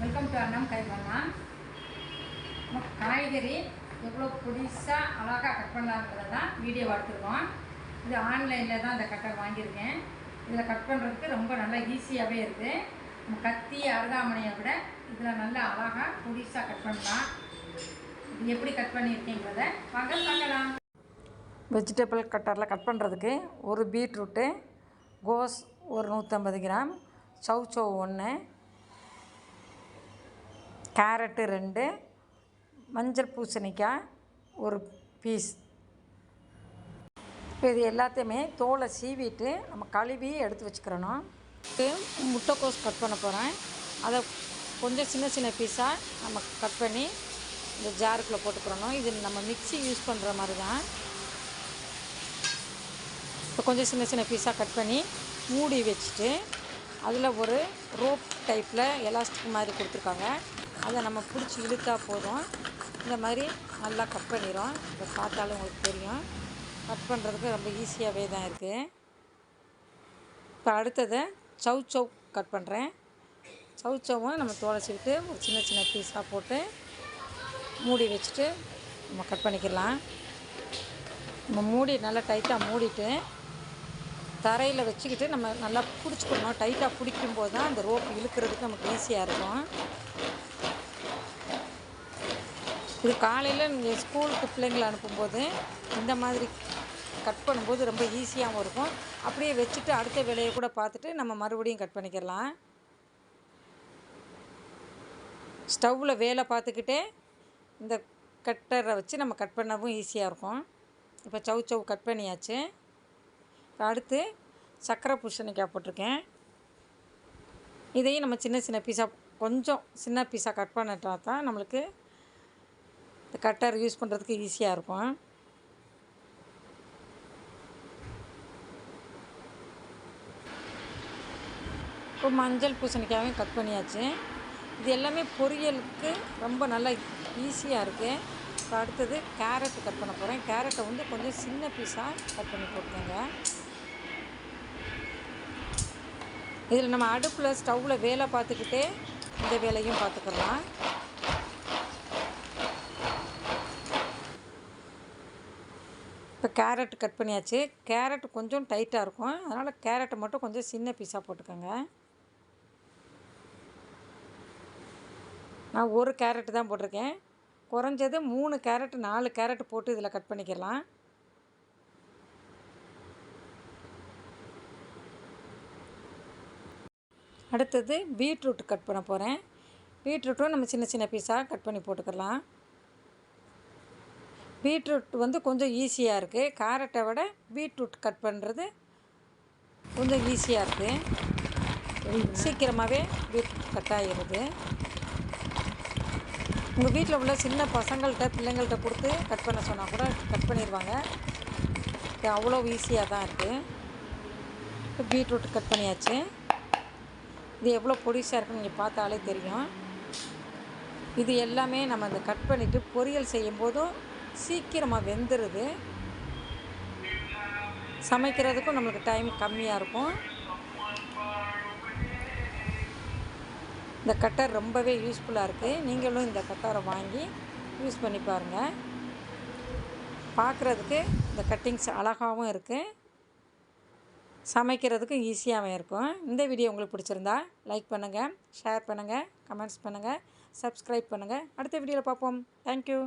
Welcome to அண்ணம் கைவண்ணா நம்ம காய்கறி எவ்வளோ புதுசாக அழகாக கட் பண்ணலான்றதை தான் வீடியோ எடுத்துருக்கோம் இது ஆன்லைனில் தான் இந்த கட்டர் வாங்கியிருக்கேன். இதில் கட் பண்ணுறதுக்கு ரொம்ப நல்லா ஈஸியாகவே இருக்குது நம்ம கத்தி அருகாமனையை விட இதில் நல்லா அழகாக புதுசாக கட் பண்ணலாம். இது எப்படி கட் பண்ணியிருக்கீங்கிறத பகல் பார்க்கலாம். வெஜிடபிள் கட்டரில் கட் பண்ணுறதுக்கு ஒரு பீட்ரூட்டு கோஸ் ஒரு நூற்றம்பது கிராம் சௌச்சோ ஒன்று கேரட்டு ரெண்டு மஞ்சள் பூசணிக்காய் ஒரு பீஸ் இப்போ இது எல்லாத்தையுமே தோலை சீவிட்டு நம்ம கழுவி எடுத்து வச்சுக்கிறணும். முட்டைக்கோஸ் கட் பண்ண போகிறேன் அதை கொஞ்சம் சின்ன சின்ன பீஸாக நம்ம கட் பண்ணி இந்த ஜாருக்குள்ளே போட்டுக்கிறணும். இது நம்ம மிக்ஸி யூஸ் பண்ணுற மாதிரி தான் இப்போ கொஞ்சம் சின்ன சின்ன பீஸாக கட் பண்ணி மூடி வச்சுட்டு அதில் ஒரு ரோப் டைப்பில் எலாஸ்டிக் மாதிரி கொடுத்துருக்காங்க. அதை நம்ம பிடிச்சி இழுத்தா போதும். இந்த மாதிரி நல்லா கட் பண்ணிடும் இதை பார்த்தாலும் உங்களுக்கு தெரியும். கட் பண்ணுறதுக்கு ரொம்ப ஈஸியாகவே தான் இருக்குது இப்போ அடுத்ததை சவ் சவ் கட் பண்ணுறேன் சவ் சவ்வும் நம்ம துளச்சிக்கிட்டு ஒரு சின்ன சின்ன பீஸாக போட்டு மூடி வச்சுட்டு நம்ம கட் பண்ணிக்கலாம். நம்ம மூடி நல்லா டைட்டாக மூடிட்டு தரையில் வச்சுக்கிட்டு நம்ம நல்லா பிடிச்சிக்கணும். டைட்டாக பிடிக்கும் போது தான் அந்த ரோப் இழுக்கிறதுக்கு நமக்கு ஈஸியாக இருக்கும். இது காலையில் நீங்கள் ஸ்கூலுக்கு பிள்ளைங்களை அனுப்பும்போது இந்த மாதிரி கட் பண்ணும்போது ரொம்ப ஈஸியாகவும் இருக்கும். அப்படியே வச்சுட்டு அடுத்த வேலையை கூட பார்த்துட்டு நம்ம மறுபடியும் கட் பண்ணிக்கலாம். ஸ்டவ்வில் வேலை பார்த்துக்கிட்டே இந்த கட்டரை வச்சு நம்ம கட் பண்ணவும் ஈஸியாக இருக்கும். இப்போ சவு சவு கட் பண்ணியாச்சு. இப்போ அடுத்து சர்க்கரை பூசணிக்காய் போட்டிருக்கேன். இதையும் நம்ம சின்ன சின்ன பீஸாக கொஞ்சம் சின்ன பீஸாக கட் பண்ணிட்டா தான் நம்மளுக்கு கட்டர் யூஸ் பண்ணுறதுக்கு ஈஸியாக இருக்கும். இப்போ மஞ்சள் பூசணிக்காயும் கட் பண்ணியாச்சு. இது எல்லாமே பொரியலுக்கு ரொம்ப நல்லா ஈஸியாக இருக்குது இப்போ அடுத்தது கேரட் கட் பண்ண போகிறேன் கேரட்டை வந்து கொஞ்சம் சின்ன பீஸாக கட் பண்ணி போட்டுக்கோங்க. இதில் நம்ம அடுப்பில் ஸ்டவ்வில் வேலை பார்த்துக்கிட்டே இந்த வேலையும் பார்த்துக்கலாம். இப்போ கேரட் கட் பண்ணியாச்சு. கேரட் கொஞ்சம் டைட்டாக இருக்கும். அதனால் கேரட்டை மட்டும் கொஞ்சம் சின்ன பீஸாக போட்டுக்கோங்க. நான் ஒரு கேரட் தான் போட்டிருக்கேன். குறைஞ்சது மூணு கேரட் நாலு கேரட் போட்டு இதில் கட் பண்ணிக்கலாம் அடுத்தது பீட்ரூட் கட் பண்ண போகிறேன் பீட்ரூட்டும் நம்ம சின்ன சின்ன பீஸாக கட் பண்ணி போட்டுக்கலாம் பீட்ரூட் வந்து கொஞ்சம் ஈஸியாக இருக்குது கேரட்டை விட பீட்ரூட் கட் பண்ணுறது கொஞ்சம் ஈஸியாக இருக்குது சீக்கிரமாகவே பீட்ரூட் கட் ஆகிடுது உங்கள் வீட்டில் உள்ள சின்ன பசங்கள்கிட்ட பிள்ளைங்கள்ட்ட கொடுத்து கட் பண்ண சொன்னால் கூட கட் பண்ணிடுவாங்க இது அவ்வளோ ஈஸியாக தான் இருக்குது பீட்ரூட் கட் பண்ணியாச்சு. இது எவ்வளோ பொடிசாக இருக்குன்னு நீங்கள் பார்த்தாலே தெரியும். இது எல்லாமே நம்ம இந்த கட் பண்ணிவிட்டு பொரியல் செய்யும் போதும் சீக்கிரமாக வெந்துடுது சமைக்கிறதுக்கும் நம்மளுக்கு டைம் கம்மியாக இருக்கும். இந்த கட்டர் ரொம்பவே யூஸ்ஃபுல்லாக இருக்குது நீங்களும் இந்த கட்டரை வாங்கி யூஸ் பண்ணி பாருங்கள் பார்க்குறதுக்கு இந்த கட்டிங்ஸ் அழகாகவும் இருக்குது சமைக்கிறதுக்கும் ஈஸியாகவும் இருக்கும். இந்த வீடியோ உங்களுக்கு பிடிச்சிருந்தா லைக் பண்ணுங்கள் ஷேர் பண்ணுங்கள் கமெண்ட்ஸ் பண்ணுங்கள் சப்ஸ்கிரைப் பண்ணுங்கள் அடுத்த வீடியோவில் பார்ப்போம். தேங்க்யூ